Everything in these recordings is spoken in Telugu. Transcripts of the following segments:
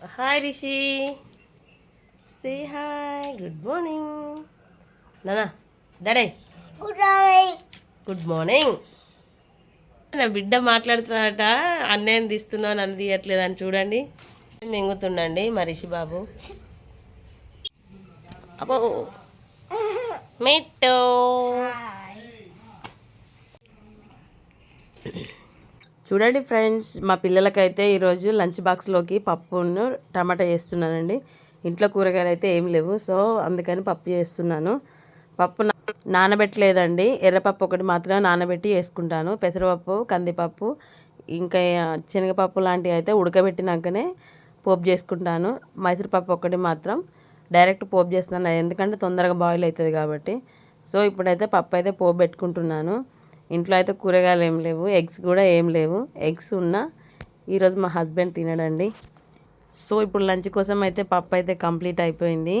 Hi Rishi say hi good morning నానా డాడీ గుడ్ మార్నింగ్ నా బిడ్డ మాట్లాడుతున్నాడట అన్నయ్యని తీస్తున్నావు నన్ను తీయట్లేదు అని చూడండి. మింగుతుండండి మా రిషి బాబు. అబ్బో. మిట్టు. చూడండి ఫ్రెండ్స్ మా పిల్లలకైతే ఈరోజు లంచ్ బాక్స్లోకి పప్పును టమాటా చేస్తున్నానండి. ఇంట్లో కూరగాయలు అయితే ఏం లేవు సో అందుకని పప్పు చేస్తున్నాను. పప్పు నానబెట్టలేదండి. ఎర్రపప్పు ఒకటి మాత్రం నానబెట్టి వేసుకుంటాను. పెసరపప్పు కందిపప్పు ఇంకా శనగపప్పు లాంటివి అయితే ఉడకబెట్టినాకనే పోపు చేసుకుంటాను. మైసూరుపప్పు ఒకటి మాత్రం డైరెక్ట్ పోపు చేస్తున్నాను. ఎందుకంటే తొందరగా బాయిల్ అవుతుంది కాబట్టి. సో ఇప్పుడైతే పప్పు అయితే పోపు పెట్టుకుంటున్నాను. ఇంట్లో అయితే కూరగాయలు ఏం లేవు ఎగ్స్ కూడా ఏం లేవు. ఎగ్స్ ఉన్నా ఈరోజు మా హస్బెండ్ తినడండి. సో ఇప్పుడు లంచ్ కోసం అయితే పప్పు అయితే కంప్లీట్ అయిపోయింది.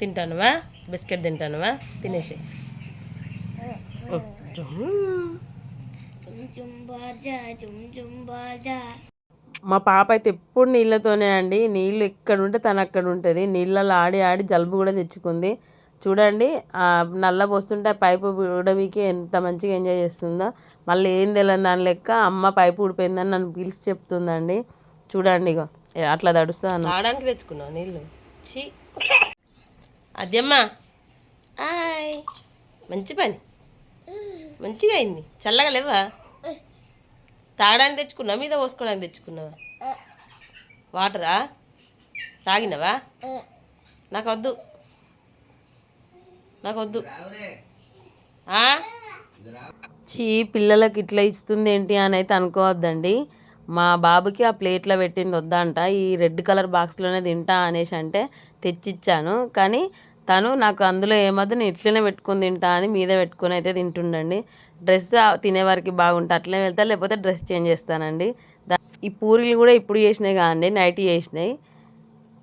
తింటానువా? బిస్కెట్ తింటానువా? తినేసి. మా పాప అయితే ఎప్పుడు నీళ్ళతోనే అండి. నీళ్ళు ఎక్కడ ఉంటే తను అక్కడ ఉంటుంది. నీళ్ళలో ఆడి ఆడి జలుబు కూడా తెచ్చుకుంది. చూడండి ఆ నల్ల పోస్తుంటే ఆ పైపు ఉడవికి ఎంత మంచిగా ఎంజాయ్ చేస్తుందో. మళ్ళీ ఏం తెలియని దాని లెక్క అమ్మ పైపు ఊడిపోయిందని నన్ను పిలిచి చెప్తుందండి. చూడండి ఇగో ఏ, అట్లా తడుస్తాను. ఆడడానికి తెచ్చుకున్నావు నీళ్ళు? చీ అద్దెమ్మా ఆయ్ మంచి పని. మంచిగా అయింది. చల్లగా లేవా? తాగడానికి తెచ్చుకున్నా మీద పోసుకోవడానికి తెచ్చుకున్నావా? వాటరా? తాగినవా? నాకు వద్దు నాకు వద్దు ఆ? చీ పిల్లలకి ఇట్లా ఇస్తుంది ఏంటి అని అయితే అనుకోవద్దండి. మా బాబుకి ఆ ప్లేట్లో పెట్టింది వద్దంట. ఈ రెడ్ కలర్ బాక్స్లోనే తింటా అనేసి అంటే తెచ్చిచ్చాను. కానీ తను నాకు అందులో ఏమద్దు నేను ఇట్లనే పెట్టుకొని తింటా అని మీద పెట్టుకొని అయితే తింటుండండి. డ్రెస్ తినే వారికి బాగుంటే అట్లనే వెళ్తా లేకపోతే డ్రెస్ చేంజ్ చేస్తానండి. దా- ఈ పూరీలు కూడా ఇప్పుడు చేసినాయి కాదండి నైట్ చేసినాయి.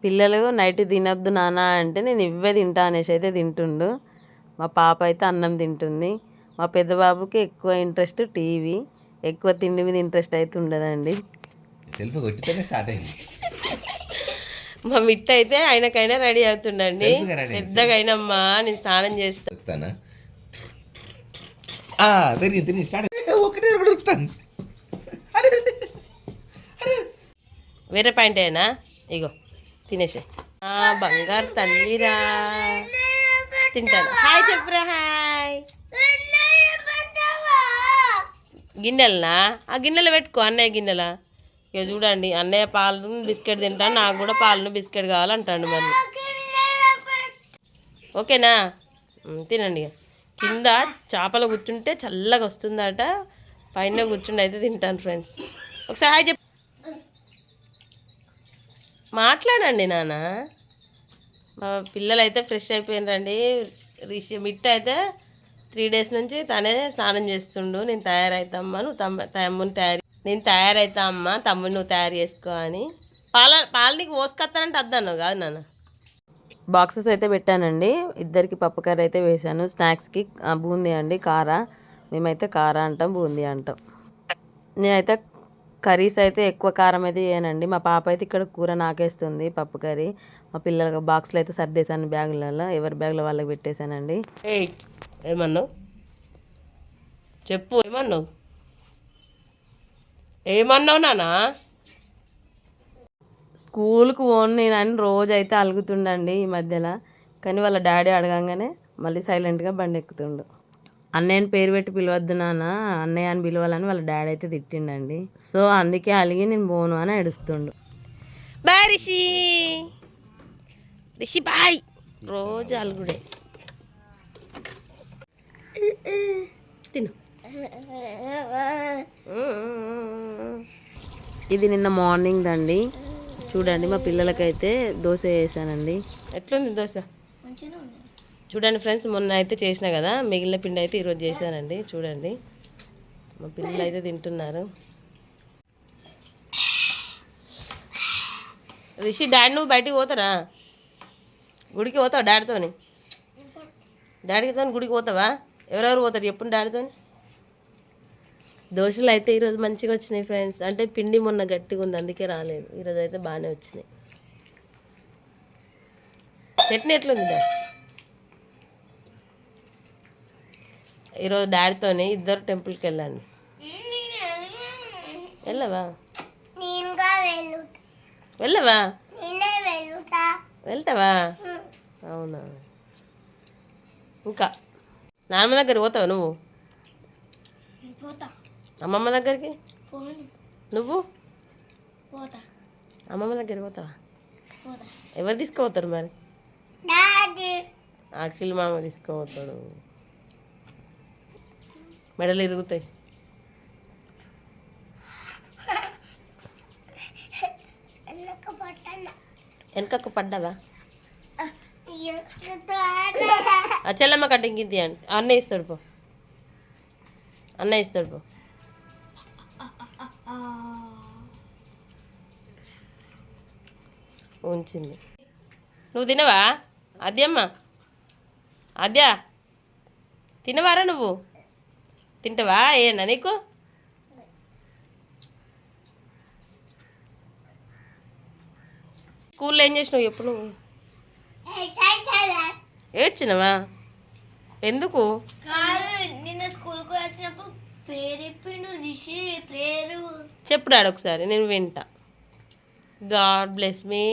పిల్లలు నైట్ తినొద్దు నాన్న అంటే నేను ఇవే తింటా అనేసి అయితే తింటుండు. మా పాప అయితే అన్నం తింటుంది. మా పెద్ద బాబుకి ఎక్కువ ఇంట్రెస్ట్ టీవీ. ఎక్కువ తిండి మీద ఇంట్రెస్ట్ అయితే ఉండదండి. స్టార్ట్ అయింది. మా మిట్ట అయితే ఆయనకైనా రెడీ అవుతుండండి. పెద్దగా అయినమ్మా నేను స్నానం చేస్తా. చెప్తానా? ఆ, తిరిగి తిరిగి స్టార్ట్ ఒకటే అరే వేరే పాయింట్ అయినా ఇగో తినేసే. బంగారు తల్లిరా. తింటాను హాయ్ చెప్పురా హాయ్. గిన్నెలనా? ఆ గిన్నెలు పెట్టుకో అన్నయ్య గిన్నెల. ఇక చూడండి అన్నయ్య పాలను బిస్కెట్ తింటాను నాకు కూడా పాలను బిస్కెట్ కావాలంటాడు మరి. ఓకేనా? తినండి ఇక. కింద చేపలు కూర్చుంటే చల్లగా వస్తుందట. పైన కూర్చుండి అయితే తింటాను ఫ్రెండ్స్. ఒకసారి హాయ్ చెప్ మాట్లాడండి నాన్న. మా పిల్లలు అయితే ఫ్రెష్ అయిపోయినరండి. రిషి మిట్ట అయితే త్రీ డేస్ నుంచి తనే స్నానం చేస్తుండు. నేను తయారవుతామ్మా నువ్వు తమ్మ తమ్ముని తయారు నేను తయారైతా అమ్మ తమ్ముని నువ్వు తయారు చేసుకో అని. పాల పాలు నీకు పోసుకొస్తానంటే వద్దాను కాదు నాన్న. బాక్సెస్ అయితే పెట్టానండి. ఇద్దరికి పప్పు కర్రీ అయితే వేశాను. స్నాక్స్కి బూందీ అండి కారా. మేమైతే కార అంటాం బూందీ అంటాం. నేనైతే కర్రీస్ అయితే ఎక్కువ కారం అయితే చేయనండి మా పాప అయితే ఇక్కడ కూర నాకేస్తుంది పప్పు కర్రీ. మా పిల్లల బాక్స్లో అయితే సర్దేశాను బ్యాగులలో. ఎవరి బ్యాగులో వాళ్ళకి పెట్టేశానండి. ఏమన్నావు? చెప్పు ఏమన్నావు? ఏమన్నావు నానా స్కూల్కి ఓన్ నేను అని రోజు అయితే అలుగుతుండండి ఈ మధ్యలో. కానీ వాళ్ళ డాడీ అడగంగానే మళ్ళీ సైలెంట్గా బండి ఎక్కుతుండు. అన్నయ్యని పేరు పెట్టి పిలవద్దు నాన్న అన్నయ్య అని పిలవాలని వాళ్ళ డాడీ అయితే తిట్టిండండి. సో అందుకే అలిగి నేను పోను అని ఏడుస్తుండు. బాయ్ రిషి. రిషి బాయ్. రోజు అలుగుడే తిను. ఇది నిన్న మార్నింగ్ అండి చూడండి మా పిల్లలకైతే దోశ వేసానండి ఎట్లుంది దోశ? చూడండి ఫ్రెండ్స్ మొన్న అయితే చేసిన కదా మిగిలిన పిండి అయితే ఈరోజు చేశానండి. చూడండి. మా పిల్లలు అయితే తింటున్నారు. రిషి డాడీ నువ్వు బయటికి పోతారా? గుడికి పోతావు డాడీతోని? డాడీతో గుడికి పోతావా? ఎవరెవరు పోతారు ఎప్పుడు డాడీతోని. దోశలు అయితే ఈరోజు మంచిగా వచ్చినాయి ఫ్రెండ్స్. అంటే పిండి మొన్న గట్టిగా ఉంది అందుకే రాలేదు. ఈరోజు అయితే బాగానే వచ్చినాయి. చట్నీ ఎట్లుంది డా ఈరోజు డాడీతోని ఇద్దరు టెంపుల్కి వెళ్ళండి వెళ్ళవా? వెళ్ళవా? వెళ్తావా? అవునా? ఇంకా? నాన్నమ్మ దగ్గర పోతావా నువ్వు? అమ్మమ్మ దగ్గరికి? నువ్వు? పోతా. అమ్మమ్మ దగ్గర పోతావా? పోతా. ఎవరు తీసుకుపోతారు మరి? అఖిల్ మామ తీసుకుపోతాడు. మెడలు ఇరుగుతాయి. వెనకకు ఆ చెల్లమ్మ కట్టింగ్ ఇది అంటే. అన్న ఇస్తాడు పో. అన్న ఇస్తాడు పో. ఉంచింది. నువ్వు తినవా? అద్యమ్మ అద్యా తినవారా నువ్వు? తింటావా? ఏనా నీకు? స్కూల్లో ఏం చేసినావు ఎప్పుడు నువ్వు? ఏడ్చినవా? ఎందుకు? నిన్న స్కూల్కి వచ్చినప్పుడు పేరు చెప్పిండు రిషి పేరు. చెప్పు డాడీ ఒకసారి నేను వింటా. గాడ్ బ్లెస్ మీ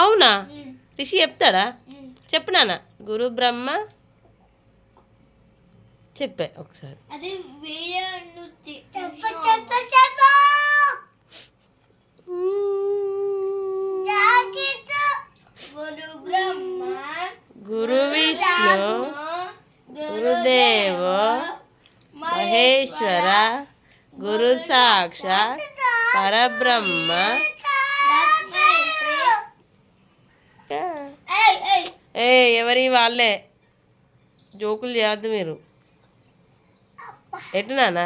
అవునా? రిషి చెప్తాడా. చెప్పు నాన్న. గురు బ్రహ్మ చెప్పే ఒకసారి. అది వీడియో నుంచి చెప్పు చెప్పు చెప్పు. గురు బ్రహ్మ గురు విష్ణు గురుదేవ మహేశ్వర గురు సాక్షాత్ పరబ్రహ్మ ఏ ఎవరి వాళ్ళే? జోకులు చేయొద్దు మీరు. ఎటు నానా